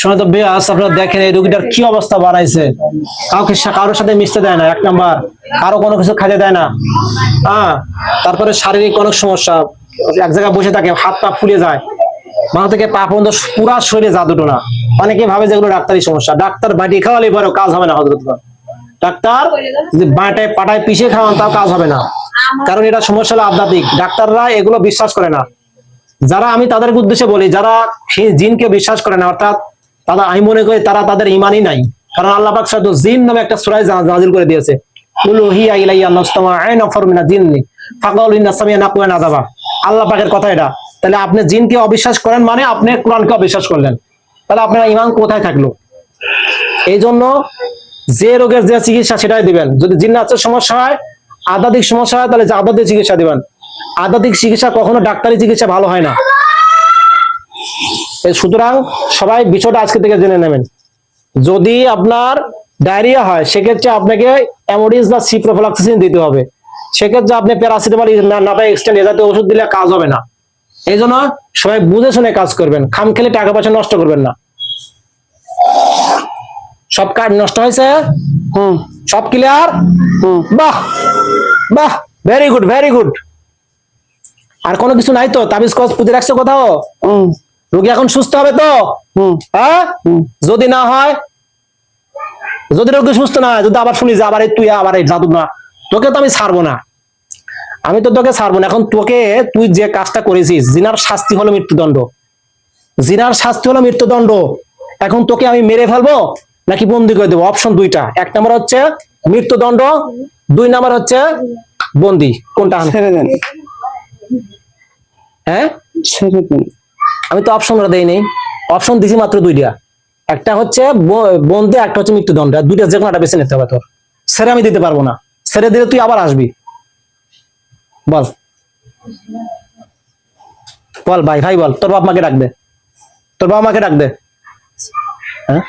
সময় বেয়াস আপনারা দেখেন এই রোগীটার কি অবস্থা বাড়াইছে কাউকে কারোর সাথে মিশতে দেয় না, এক নাম্বার। কারও কোনো কিছু খাইতে দেয় না। হ্যাঁ তারপরে শারীরিক অনেক সমস্যা। এক জায়গায় বসে থাকে, হাত পা ফুলে যায়। মাথা থেকে পা পর্যন্ত পুরা শরীরে যা দুটো না অনেকে ভাবে যেগুলো ডাক্তারি সমস্যা। ডাক্তার বাটি খাওয়ালে পরেও কাজ হবে না হজরত ডাক্তার যদি বাটায়, পাটায় পিষে খাওয়ান, তাও কাজ হবে না। কারণ এটা সমস্যা হলো আধ্যাত্মিক। ডাক্তাররা এগুলো বিশ্বাস করে না। যারা আমি তাদের উদ্দেশ্যে বলি, যারা সেই জিনকে বিশ্বাস করে না, অর্থাৎ তারা, আমি মনে করি তারা তাদের ইমানই নাই। কারণ আল্লাহ পাক সাথে জিন নামে একটা সূরা নাজিল করে দিয়েছে। আল্লাহ পাকের কথা এটা। তাহলে আপনি জিনকে অবিশ্বাস করেন মানে আপনি কোরআনকে অবিশ্বাস করলেন। তাহলে আপনার ইমান কোথায় থাকল? এই জন্য যে রোগের যে চিকিৎসা সেটাই দিবেন। যদি জিন্নাতের সমস্যা হয়, আধ্যাত্মিক সমস্যা হয়, তাহলে আধ্যাত্মিক চিকিৎসা দিবেন। আধ্যাত্মিক চিকিৎসা কখনো ডাক্তারি চিকিৎসা ভালো হয় না। সুতরাং সবাই বিষয়টা আজকে থেকে জেনে নেবেন। যদি আপনার ডায়রিয়া হয়, সেক্ষেত্রে আপনাকে অ্যামোডিস বা সিপ্রোফ্লাক্সিন দিতে হবে। সেক্ষেত্রে আপনি প্যারাসিটামল নাটা এক্সটেন্ড এ জাতীয় ওষুধ দিলে কাজ হবে না। এই জন্য সবাই বুঝে শুনে কাজ করবেন। খাম খেলে টাকা পয়সা নষ্ট করবেন না। সব কার্ড নষ্ট হয়েছে? হুম। সব ক্লিয়ার হুম। বাহ! বাহ! ভেরি গুড ভেরি গুড আর কোনো কিছু নাই তো? তাবিজ কস পুঁতে রাখছো কোথাও? হুম। রোগী এখন সুস্থ হবে তো? হ্যাঁ? যদি না হয় যদি রোগী সুস্থ না হয় যদি আবার শুনি যে আবার তুই আবার এই জাদু না তোকে তো আমি ছাড়বো না। আমি তো তোকে ছাড়বো না। এখন তোকে তুই যে কাজটা করেছিস জিনার শাস্তি হলো মৃত্যুদণ্ড। জিনার শাস্তি হলো মৃত্যুদণ্ড। এখন তোকে আমি মেরে ফেলব নাকি বন্দি করে দেবো? অপশন দুইটা। এক নম্বর হচ্ছে মৃত্যুদণ্ড দুই নম্বর হচ্ছে বন্দি। কোনটা ছেড়ে দেন। হ্যাঁ? ছেড়ে দেন। আমি তো অপশন দেই নেই। অপশন দিছি মাত্র দুইটা। একটা হচ্ছে বন্দি একটা হচ্ছে মৃত্যুদণ্ড। দুইটা যে কোনো একটা বেছে নিতে হবে তোর। ছেড়ে আমি দিতে পারব না। ছেড়ে দিলে তুই আবার আসবি। বল। বল ভাই ভাই বল। তোর বাপ মাকে ডাক দে তোর বাবা মাকে ডাক দে হ্যাঁ?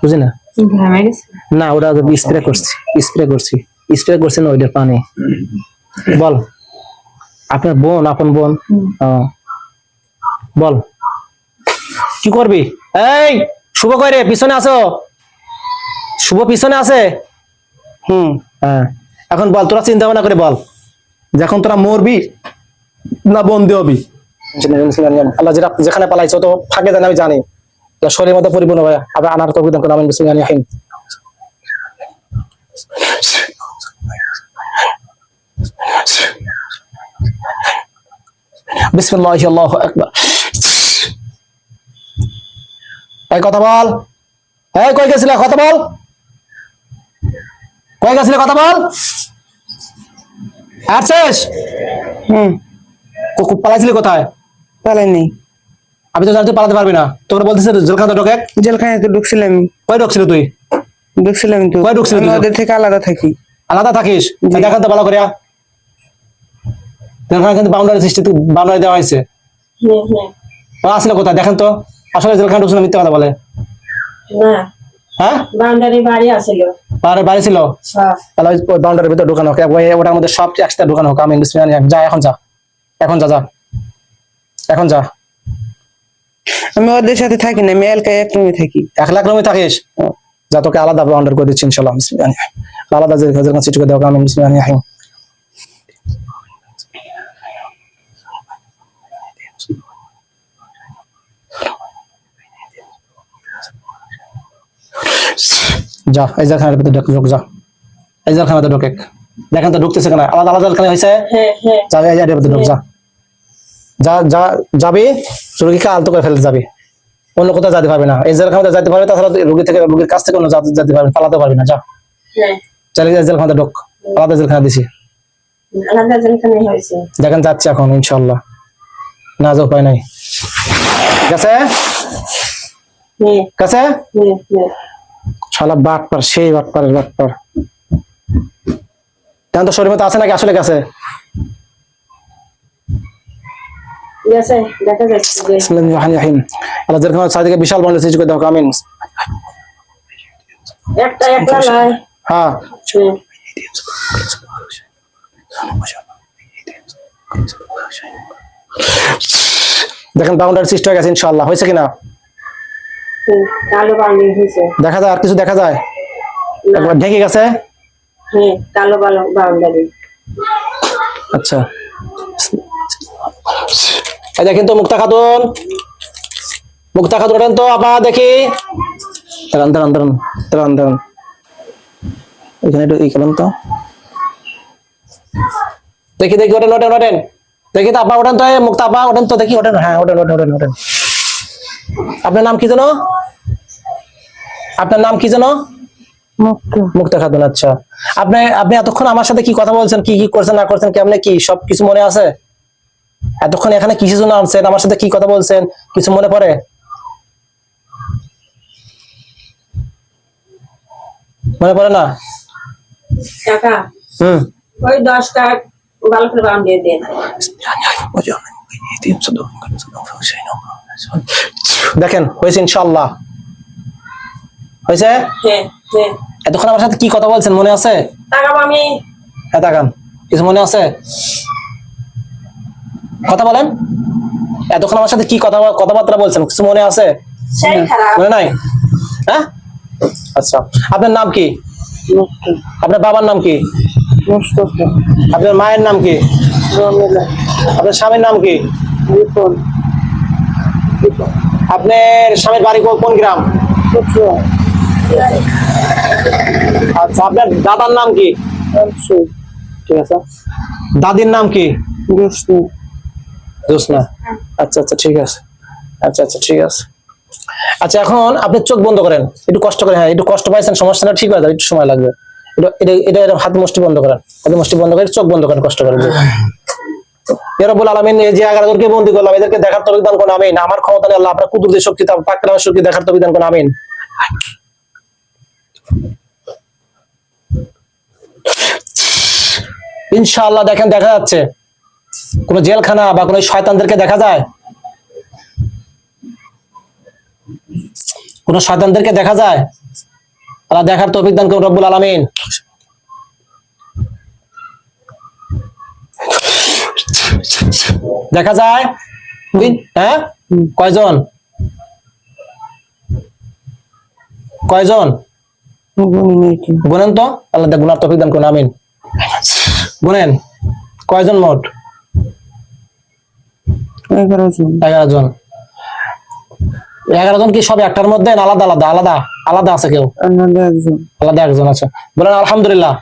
বুঝি না না ওরা স্প্রে করছি। স্প্রে করছি। স্প্রে করছি না ওইটার পানি। বল। আপনার বোন আপন বোন। বল। কি করবি? এই, শুভ কই রে? পিছনে আসো শুভ পিছনে আছে? হুম হ্যাঁ। এখন বল, তোরা চিন্তা ভাবনা করে বল। যখন তোরা মরবি না বন্দি হবি? আল্লাহ যেখানে পালাইছো, তো ফাঁকে জানি, আমি জানি। শরীরের মধ্যে পরিপূর্ণ ভাই আবার আনার তো করে আমি বিসমিল্লাহির বিসমিল্লাহি আল্লাহু আকবার এই কথা বল। এই কই গেছিলা? কথা বল। কই গেছিলে? কথা বল। আসছিস? হুম। পালাইছিলি কোথায়? পালাই নেই আমি তো জানি তুই পালাতে পারবি না। তোমরা বলতেছে জেলখানা ঢোকে। জেলখানায় তো ঢুকছিলাম কই ঢুকছিলি তুই? ঢুকছিলাম তো। কয় ঢুকছিলি তুই? ওদের থেকে আলাদা থাকি। আলাদা থাকিস? জি। দেখান তো ভালো করিয়া। জেলখানা কিন্তু বাউন্ডারি সৃষ্টি বাউন্ডারি দেওয়া হয়েছে। আসলে কোথায়? দেখেন তো। আসলে জেলখানা ঢুকছিল মিথ্যে কথা বলে। না। হ্যাঁ? বাউন্ডারি বাড়ি আছিল। বাড়ি ছিল? হ্যাঁ। তাহলে ওই বাউন্ডারির ভিতরে ঢুকানো হোক ওটার মধ্যে সব একসাথে ঢুকানো হোক। আমি বিসমিল্লাহির রহমানির যা এখন যা। এখন যা যা। এখন যা। আমি ওদের সাথে থাকি না আমি এলাকায় এক রুমে থাকি। এক লাখ রুমে থাকিস? যা তোকে আলাদা বাউন্ডার করে দিচ্ছি ইনশাল্লাহ। আলাদা যে কাজের কাছে চুকে দেওয়া আমি যা এই জেলখানার ভিতরে ঢোক ঢোক যা। এই জেলখানাতে ঢোকে দেখেন তো ঢুকতেছে কেন? আলাদা আলাদা জেলখানা হয়েছে? হ্যাঁ হ্যাঁ। যা এই জায়গার ভিতরে ঢোক যা। যা যা যাবি রোগীকে আলতো করে ফেলতে যাবি। অন্য কোথাও যেতে পারবি না। এই জেলখানাতে যেতে পারবি তাছাড়া রোগী থেকে রোগীর কাছ থেকে অন্য যেতে যেতে পারবি পালাতে পারবি না যা। হ্যাঁ। চলে যা জেলখানাতে ঢোক। আলাদা জেলখানা দিছি। দেখেন যাচ্ছে এখন ইনশাল্লাহ না যা উপায় নাই। গেছে? গেছে? হ্যাঁ হ্যাঁ। শালা বাট পার সেই বাট পারের বাট পার। তেমন তো শরীর মতো আছে নাকি আসলে বিশাল বন্ধ সৃষ্টি করে দেখো আমিন। নয় হ্যাঁ। দেখেন বাউন্ডারি সৃষ্টি হয়ে গেছে ইনশাল্লাহ হয়েছে কিনা? কালো বাউন্ডারি হয়েছে। দেখা যায় আর কিছু দেখা যায়? একবার ঢেকে গেছে? হ্যাঁ কালো বালো বাউন্ডারি। আচ্ছা। এই দেখেন তো মুক্তা খাতুন। মুক্তা খাতুন ওঠেন তো আপা দেখি। দাঁড়ান দাঁড়ান দাঁড়ান দাঁড়ান দাঁড়ান। এখানে একটু ই তো। দেখি দেখি ওঠেন ওঠেন ওঠেন। দেখি তো আপা ওঠেন তো মুক্তা আপা ওঠেন তো দেখি ওঠেন হ্যাঁ ওঠেন ওঠেন ওঠেন ওঠেন। আপনার নাম কি যেন? আপনার নাম কি যেন? মুক্তা। খাতুন আচ্ছা। আপনি আপনি এতক্ষণ আমার সাথে কি কথা বলছেন? কি কি করছেন না করছেন? কেমনে কি? সব কিছু মনে আছে? এতক্ষণ এখানে কিসের জন্য আনছেন আমার সাথে কি কথা বলছেন? কিছু মনে পড়ে? মনে পড়ে না? টাকা হুম। ওই দশটা ভালো করে বাউন্ডারি দেন। দেখেন হয়েছে ইনশাল্লাহ হয়েছে? হ্যাঁ হ্যাঁ। এতক্ষণ আমার সাথে কি কথা বলছেন মনে আছে? হ্যাঁ তাকান। কিছু মনে আছে? কথা বলেন। এতক্ষণ আমার সাথে কি কথা কথাবার্তা বলছেন কিছু মনে আছে? মনে নাই? হ্যাঁ? আচ্ছা। আপনার নাম কি? আপনার বাবার নাম কি? আপনার মায়ের নাম কি? আপনার স্বামীর নাম কি? আপনার স্বামীর বাড়ি কোন গ্রাম? আচ্ছা আপনার দাদার নাম কি? ঠিক আছে। দাদির নাম কি? জোসনা আচ্ছা আচ্ছা ঠিক আছে। আচ্ছা আচ্ছা ঠিক আছে। আচ্ছা এখন আপনি চোখ বন্ধ করেন। একটু কষ্ট করে হ্যাঁ একটু কষ্ট পাইছেন সমস্যাটা ঠিক হয়ে যাবে একটু সময় লাগবে। এটা এটা এটা এটা হাত মুষ্টি বন্ধ করেন। হাত মুষ্টি বন্ধ করে চোখ বন্ধ করেন কষ্ট করে। এই যে বন্দি করলাম, এদেরকে দেখার আমিন। আমার আল্লাহ আপনার শক্তি দেখার আমিন। ইনশাআল্লাহ দেখেন, দেখা যাচ্ছে। কোন জেলখানা বা কোন শয়তানদেরকে দেখা যায়? কোন শয়তানদেরকে দেখা যায়? আল্লাহ দেখার তৌফিক দান করুন রব্বুল আলামিন। দেখা যায়? হ্যাঁ? কয়জন? কয়জন? গুনেন তো? আল্লাহ গুনার তৌফিক দান করুন আমিন। গুনেন কয়জন মোট? এগারো জন। এগারো জন। এগারো জন কি সব একটার মধ্যে আলাদা আলাদা? আলাদা? আলাদা আছে কেউ? আলাদা একজন। আছে। বলেন আলহামদুলিল্লাহ।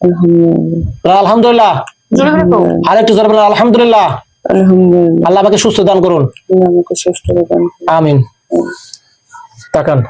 আলহামদুলিল্লাহ। আলহামদুলিল্লাহ। আর একটু জোরে বলেন আলহামদুলিল্লাহ। আলহামদুলিল্লাহ। আল্লাহ আমাকে সুস্থ দান করুন। আল্লাহ আমাকে সুস্থ দান করুন। আমিন। তাকান।